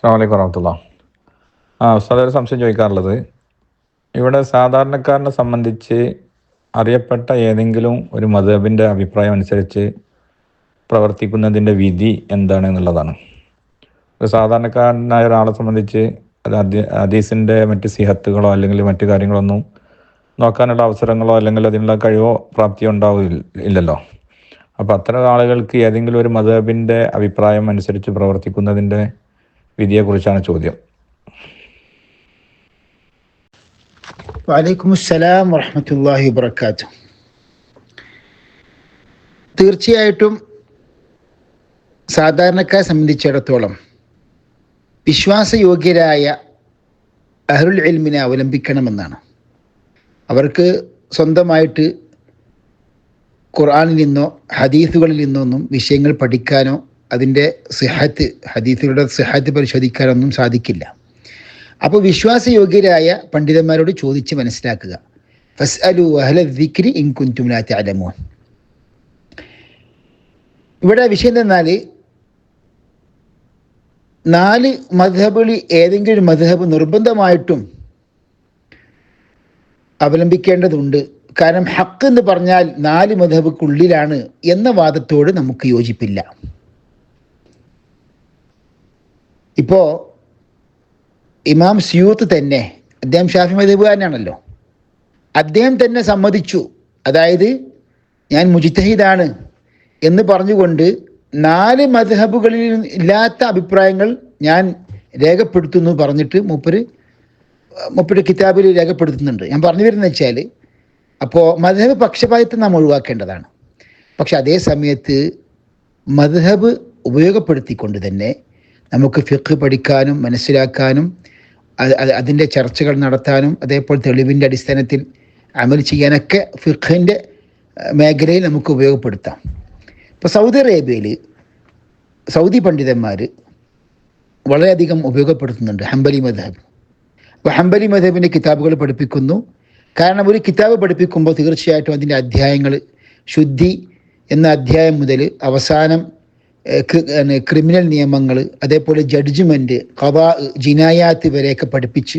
അസ്സാം വലൈക്കും വറഹമത്തുള്ള. ആ ഉസ്താദ് ഒരു സംശയം ചോദിക്കാറുള്ളത്. ഇവിടെ സാധാരണക്കാരനെ സംബന്ധിച്ച് അറിയപ്പെട്ട ഏതെങ്കിലും ഒരു മതബിന്റെ അഭിപ്രായം അനുസരിച്ച് പ്രവർത്തിക്കുന്നതിന്റെ വിധി എന്താണ് എന്നുള്ളതാണ്. ഒരു സാധാരണക്കാരനായ ഒരാളെ സംബന്ധിച്ച് അത് അദീസിന്റെ മറ്റ് സിഹത്തുകളോ അല്ലെങ്കിൽ മറ്റു കാര്യങ്ങളൊന്നും നോക്കാനുള്ള അവസരങ്ങളോ അല്ലെങ്കിൽ അതിനുള്ള കഴിവോ പ്രാപ്തിയോ ഉണ്ടാവില്ല ഇല്ലല്ലോ. അപ്പോൾ അത്തരം ആളുകൾക്ക് ഏതെങ്കിലും ഒരു മതബിന്റെ അഭിപ്രായം അനുസരിച്ച് പ്രവർത്തിക്കുന്നതിന്റെ വിധിയെക്കുറിച്ചാണ് ചോദ്യം. വലൈക്കും അസ്സലാം വറഹമത്തല്ലാഹി വബർക്കാത്തു തീർച്ചയായിട്ടും സാധാരണക്കാരെ സംബന്ധിച്ചിടത്തോളം വിശ്വാസയോഗ്യരായ അഹ്റുൽ എൽമിനെ അവലംബിക്കണമെന്നാണ്. അവർക്ക് സ്വന്തമായിട്ട് ഖുർആനിൽ നിന്നോ ഹദീസുകളിൽ നിന്നോ ഒന്നും വിഷയങ്ങൾ പഠിക്കാനോ അതിന്റെ സിഹത്ത് ഹദീസുകളുടെ സിഹത്ത് പരിശോധിക്കാനൊന്നും സാധിക്കില്ല. അപ്പോൾ വിശ്വാസയോഗ്യരായ പണ്ഡിതന്മാരോട് ചോദിച്ച് മനസ്സിലാക്കുക. ഇവിടെ വിഷയം എന്നാൽ നാല് മധബുകളിൽ ഏതെങ്കിലും ഒരു മധബ് നിർബന്ധമായിട്ടും അവലംബിക്കേണ്ടതുണ്ട്. കാരണം ഹക്ക് എന്ന് പറഞ്ഞാൽ നാല് മധബുക്കുള്ളിലാണ് എന്ന വാദത്തോട് നമുക്ക് യോജിപ്പില്ല. ഇപ്പോൾ ഇമാം സിയൂത്ത് തന്നെ അദ്ദേഹം ഷാഫി മധബുകാരനാണല്ലോ. അദ്ദേഹം തന്നെ സമ്മതിച്ചു. അതായത് ഞാൻ മുജിത്തഹിദാണ് എന്ന് പറഞ്ഞുകൊണ്ട് നാല് മധബുകളിൽ ഇല്ലാത്ത അഭിപ്രായങ്ങൾ ഞാൻ രേഖപ്പെടുത്തുന്നു പറഞ്ഞിട്ട് മൂപ്പര് മൂപ്പര് കിതാബിൽ രേഖപ്പെടുത്തുന്നുണ്ട്. ഞാൻ പറഞ്ഞു വരുന്നത് വെച്ചാൽ അപ്പോൾ മധബ് പക്ഷപാതിത്വം നാം ഒഴിവാക്കേണ്ടതാണ്. പക്ഷെ അതേ സമയത്ത് മദ്ഹബ് ഉപയോഗപ്പെടുത്തിക്കൊണ്ട് തന്നെ നമുക്ക് ഫിഖ് പഠിക്കാനും മനസ്സിലാക്കാനും അതിന്റെ ചർച്ചകൾ നടത്താനും അതേപോലെ തെളിവിന്റെ അടിസ്ഥാനത്തിൽ അമൽ ചെയ്യാനൊക്കെ ഫിഖിന്റെ മേഖലയിൽ നമുക്ക് ഉപയോഗപ്പെടുത്താം. ഇപ്പോൾ സൗദി അറേബ്യയിൽ സൗദി പണ്ഡിതന്മാർ വളരെയധികം ഉപയോഗപ്പെടുത്തുന്നുണ്ട് ഹംബലി മധബ്. അപ്പോൾ ഹംബലി മധബിന്റെ കിതാബുകൾ പഠിപ്പിക്കുന്നു. കാരണം ഒരു കിതാബ് പഠിപ്പിക്കുമ്പോൾ തീർച്ചയായിട്ടും അതിന്റെ അധ്യായങ്ങൾ ശുദ്ധി എന്ന അധ്യായം മുതൽ അവസാനം ക്രിമിനൽ നിയമങ്ങൾ അതേപോലെ ജഡ്ജ്മെന്റ് കവാ ജിനായാത്ത് വരെയൊക്കെ പഠിപ്പിച്ച്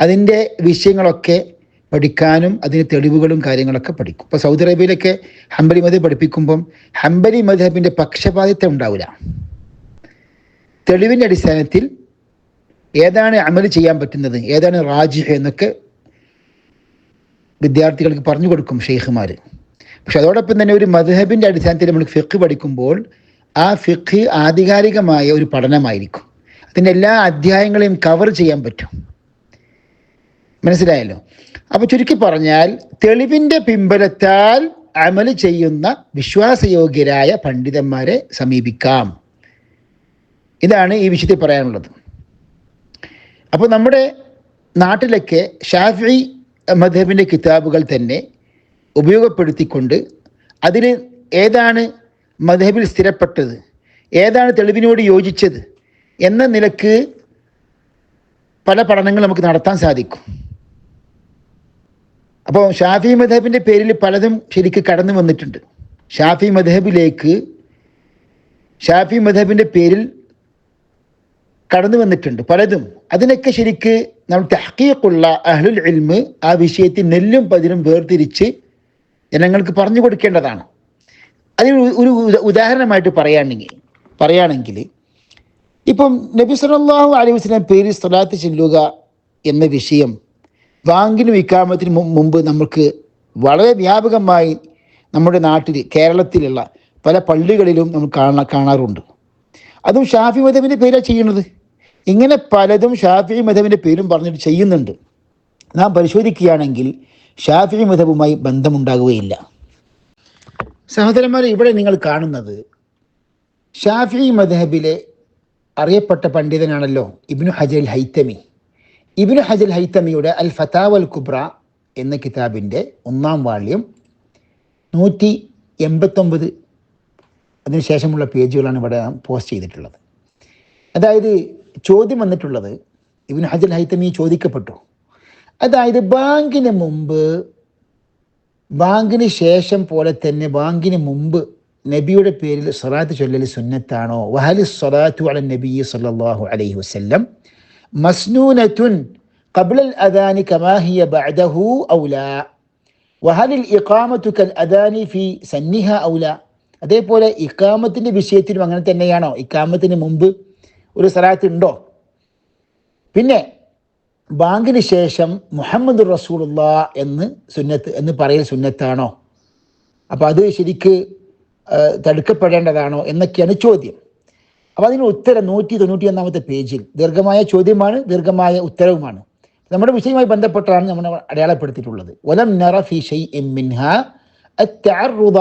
അതിന്റെ വിഷയങ്ങളൊക്കെ പഠിക്കാനും അതിന് തെളിവുകളും കാര്യങ്ങളൊക്കെ പഠിക്കും. ഇപ്പോൾ സൗദി അറേബ്യയിലൊക്കെ ഹംബലി മധബ് പഠിപ്പിക്കുമ്പം ഹംബലി മധബിന്റെ പക്ഷപാതിത്വം ഉണ്ടാവില്ല. തെളിവിന്റെ അടിസ്ഥാനത്തിൽ ഏതാണ് അമൽ ചെയ്യാൻ പറ്റുന്നത് ഏതാണ് റാജി എന്നൊക്കെ വിദ്യാർത്ഥികൾക്ക് പറഞ്ഞു കൊടുക്കും ഷെയ്ഖുമാർ പക്ഷെ അതോടൊപ്പം തന്നെ ഒരു മധബിന്റെ അടിസ്ഥാനത്തിൽ നമ്മൾ ഫിഖ് പഠിക്കുമ്പോൾ ആ ഫിഖ് ആധികാരികമായ ഒരു പഠനമായിരിക്കും. അതിന്റെ എല്ലാ അധ്യായങ്ങളെയും കവർ ചെയ്യാൻ പറ്റും. മനസ്സിലായല്ലോ? അപ്പോൾ ചുരുക്കി പറഞ്ഞാൽ തെളിവിന്റെ പിമ്പലത്താൽ അമൽ ചെയ്യുന്ന വിശ്വാസയോഗ്യരായ പണ്ഡിതന്മാരെ സമീപിക്കാം. ഇതാണ് ഈ വിഷയത്തിൽ പറയാനുള്ളത്. അപ്പോൾ നമ്മുടെ നാട്ടിലൊക്കെ ഷാഫി മധബിന്റെ കിതാബുകൾ തന്നെ ഉപയോഗപ്പെടുത്തിക്കൊണ്ട് അതിന് ഏതാണ് മധബിൽ സ്ഥിരപ്പെട്ടത്. ഏതാണ് തെളിവിനോട് യോജിച്ചത് എന്ന നിലയ്ക്ക് പല പഠനങ്ങൾ നമുക്ക് നടത്താൻ സാധിക്കും. അപ്പോൾ ഷാഫി മധബിന്റെ പേരിൽ പലതും ശരിക്ക് കടന്നു വന്നിട്ടുണ്ട്. ഷാഫി മധബിലേക്ക് ഷാഫി മധബിന്റെ പേരിൽ കടന്നു വന്നിട്ടുണ്ട്. പലതും. അതിനൊക്കെ ശരിക്ക് നമ്മൾ തഹക്കീക്കുള്ള അഹ്ലുൽ ഇൽമ് ആ വിഷയത്തിൽ നെല്ലും പതിനും വേർതിരിച്ച് ജനങ്ങൾക്ക് പറഞ്ഞു കൊടുക്കേണ്ടതാണ്. അതിന് ഒരു ഉദാഹരണമായിട്ട് പറയുകയാണെങ്കിൽ പറയുകയാണെങ്കിൽ ഇപ്പം നബി സല്ലല്ലാഹു അലൈഹി വസല്ലം പേര് സ്ഥലത്ത് ചെല്ലുക എന്ന വിഷയം ബാങ്കിനും ഇക്കാമത്തിന് മുമ്പ് നമുക്ക് വളരെ വ്യാപകമായി നമ്മുടെ നാട്ടിൽ കേരളത്തിലുള്ള പല പള്ളികളിലും നമ്മൾ കാണാ കാണാറുണ്ട്. അതും ഷാഫി മതമിന്റെ പേരാണ് ചെയ്യുന്നത്. ഇങ്ങനെ പലതും ഷാഫി മതമിന്റെ പേരും പറഞ്ഞിട്ട് ചെയ്യുന്നുണ്ട്. നാം പരിശോധിക്കുകയാണെങ്കിൽ ഷാഫി മതവുമായി ബന്ധമുണ്ടാകുകയില്ല. സഹോദരന്മാരെ ഇവിടെ നിങ്ങൾ കാണുന്നത് ഷാഫി മദ്ഹബിലെ അറിയപ്പെട്ട പണ്ഡിതനാണല്ലോ ഇബ്നു ഹജൽ ഹൈത്തമി. ഇബ്നു ഹജൽ ഹൈത്തമിയുടെ അൽ ഫതാവൽ കുബ്ര എന്ന കിതാബിന്റെ ഒന്നാം വാള്യം നൂറ്റി എൺപത്തൊമ്പത് അതിനുശേഷമുള്ള പേജുകളാണ് ഇവിടെ പോസ്റ്റ് ചെയ്തിട്ടുള്ളത്. അതായത് ചോദ്യം വന്നിട്ടുള്ളത് ഇബ്നു ഹജൽ ഹൈത്തമി ചോദിക്കപ്പെട്ടു. അതായത് ബാങ്കിന് മുമ്പ് ബാങ്കിന് ശേഷം പോലെ തന്നെ ബാങ്കിന് മുമ്പ് നബിയുടെ പേരിൽ സ്വലാത്ത് ചൊല്ലൽ സുന്നത്താണോ? വഹലി സ്വലാത്തു അല നബി സല്ലാഹു അലൈഹി വസ്ല്ലം. മസ്നൂനത്തുൻ കബിളൽ അദാനി കമാഹിയ ബഅദഹു ഔല. വഹലിൽ ഇക്കാമത്തു കൽ അദാനി ഫി സന്നിഹ ഔല. അതേപോലെ ഇക്കാമത്തിന്റെ വിഷയത്തിലും അങ്ങനെ തന്നെയാണോ? ഇക്കാമത്തിന് മുമ്പ് ഒരു സ്വലാത്ത് ഉണ്ടോ? പിന്നെ ബാങ്കിന് ശേഷം മുഹമ്മദ് റസൂലുള്ള എന്ന് സുന്നത്ത് എന്ന് പറയൽ സുന്നത്താണോ അപ്പം അത് ശരിക്ക് ആ, തടുക്കപ്പെടേണ്ടതാണോ എന്നൊക്കെയാണ് ചോദ്യം അപ്പം അതിന് ഉത്തരം നൂറ്റി തൊണ്ണൂറ്റി ഒന്നാമത്തെ പേജിൽ ദീർഘമായ ചോദ്യമാണ് ദീർഘമായ ഉത്തരവുമാണ് നമ്മുടെ വിഷയവുമായി ബന്ധപ്പെട്ടാണ് നമ്മൾ അടയാളപ്പെടുത്തിയിട്ടുള്ളത് വലം നറ ഫി ഷൈഇൻ മിൻഹ التعرض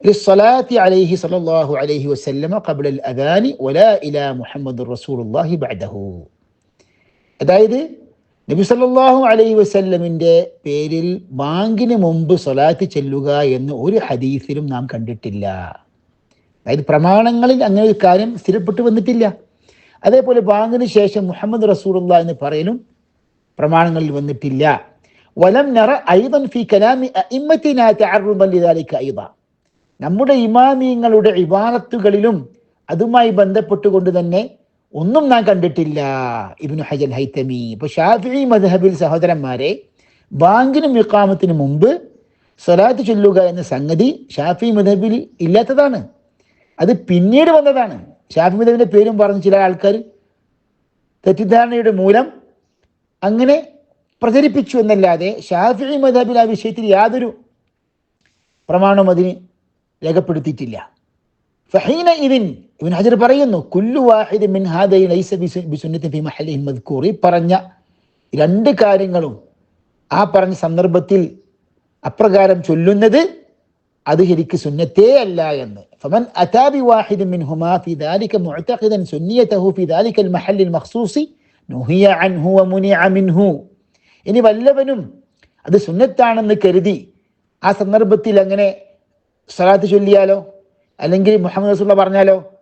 للصلاة عليه صلى الله عليه وسلم قبل الأذان ولا إلى محمد رسول الله بعده അതായത് നബി സല്ലല്ലാഹു അലൈഹി വസല്ലമിന്റെ പേരിൽ ബാങ്കിന് മുമ്പ് സ്വലാത്ത് ചെല്ലുക എന്ന് ഒരു ഹദീസിലും നാം കണ്ടിട്ടില്ല. അതായത് പ്രമാണങ്ങളിൽ അങ്ങനെ ഒരു കാര്യം സ്ഥിരപ്പെട്ടു വന്നിട്ടില്ല. അതേപോലെ ബാങ്കിന് ശേഷം മുഹമ്മദ് റസൂലുള്ള എന്ന് പറയലും പ്രമാണങ്ങളിൽ വന്നിട്ടില്ല. വലം നറ ഐദൻ ഫി കലാമി ഐദ. നമ്മുടെ ഇമാമിയങ്ങളുടെ ഇബാറത്തുകളിലും അതുമായി ബന്ധപ്പെട്ടുകൊണ്ട് തന്നെ ഒന്നും നാം കണ്ടിട്ടില്ല ഇബിനു ഹജൽ ഹൈത്തമി. ഇപ്പൊ ഷാഫി മദ്ഹബിൽ സഹോദരന്മാരെ ബാങ്കിനും ഇക്കാമത്തിനും മുമ്പ് സ്വലാത്ത് ചൊല്ലുക എന്ന സംഗതി ഷാഫി മദ്ഹബിൽ ഇല്ലാത്തതാണ്. അത് പിന്നീട് വന്നതാണ്. ഷാഫി മദ്ഹബിന്റെ പേരും പറഞ്ഞ് ചില ആൾക്കാർ തെറ്റിദ്ധാരണയുടെ മൂലം അങ്ങനെ പ്രചരിപ്പിച്ചു എന്നല്ലാതെ ഷാഫി മദ്ഹബിൽ ആ വിഷയത്തിൽ യാതൊരു പ്രമാണവും അതിന് രേഖപ്പെടുത്തിയിട്ടില്ല. ഫഹീന ഹജർ പറയുന്നു കുല്ലു വാഹിദ് മിൻ ലൈസ ഫി ഈ പറഞ്ഞ രണ്ട് കാര്യങ്ങളും ആ പറഞ്ഞ സന്ദർഭത്തിൽ അപ്രകാരം ചൊല്ലുന്നത് അത് ശരിക്ക് സുന്നത്തേ അല്ല എന്ന്. ഫമൻ അതാബി വാഹിദ് ഫി ദാലിക സുന്നിയതഹു ഫി ദാലിക അൽ മഖ്സൂസി അൻഹു വ ഇനി വല്ലവനും അത് സുന്നത്താണെന്ന് കരുതി ആ സന്ദർഭത്തിൽ അങ്ങനെ സ്വലാത്ത് ചൊല്ലിയാലോ? അല്ലെങ്കിൽ മുഹമ്മദ് റസൂള്ള പറഞ്ഞാലോ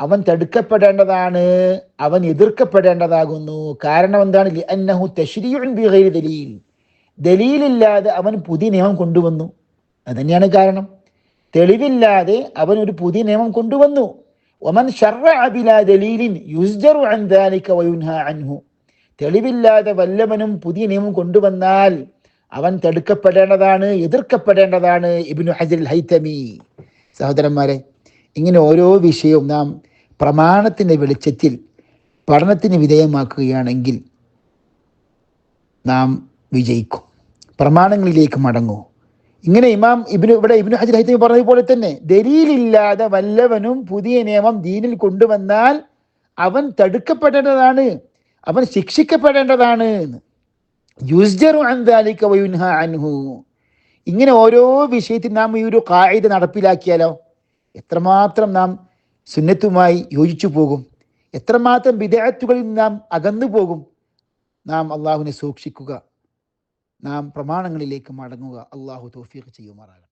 അവൻ തടുക്കപ്പെടേണ്ടതാണ് അവൻ എതിർക്കപ്പെടേണ്ടതാകുന്നു. കാരണം എന്താണ്? അന്നഹു തശ്രീഉൻ ദലീൽ. ദലീലില്ലാതെ അവൻ പുതിയ നിയമം കൊണ്ടുവന്നു. അതുതന്നെയാണ് കാരണം. തെളിവില്ലാതെ അവൻ ഒരു പുതിയ നിയമം കൊണ്ടുവന്നു. ഒമൻ ദലീലിൻ അൻഹു. തെളിവില്ലാതെ വല്ലവനും പുതിയ നിയമം കൊണ്ടുവന്നാൽ അവൻ തടുക്കപ്പെടേണ്ടതാണ് എതിർക്കപ്പെടേണ്ടതാണ് ഇബിനു ഹജർ ഹൈത്തമി സഹോദരന്മാരെ ഇങ്ങനെ ഓരോ വിഷയവും നാം പ്രമാണത്തിന്റെ വെളിച്ചത്തിൽ പഠനത്തിന് വിധേയമാക്കുകയാണെങ്കിൽ നാം വിജയിക്കും. പ്രമാണങ്ങളിലേക്ക് മടങ്ങൂ. ഇങ്ങനെ ഇമാം ഇബിന് ഇവിടെ ഇബിന് ഹജർ ഹൈത്തമി പറഞ്ഞതുപോലെ തന്നെ ദലീലില്ലാതെ വല്ലവനും പുതിയ നിയമം ദീനിൽ കൊണ്ടുവന്നാൽ അവൻ തടുക്കപ്പെടേണ്ടതാണ് അവൻ ശിക്ഷിക്കപ്പെടേണ്ടതാണ് യുസ്ജറു വയുൻഹ അൻഹു. ഇങ്ങനെ ഓരോ വിഷയത്തിൽ നാം ഈ ഒരു കായിക നടപ്പിലാക്കിയാലോ? എത്രമാത്രം നാം സുന്നത്തുമായി യോജിച്ചു പോകും? എത്രമാത്രം വിദേഹത്തുകളിൽ നാം അകന്നു പോകും? നാം അള്ളാഹുവിനെ സൂക്ഷിക്കുക. നാം പ്രമാണങ്ങളിലേക്ക് മടങ്ങുക. അള്ളാഹു തൗഫീഖ് ചെയ്യുമാറാകട്ടെ.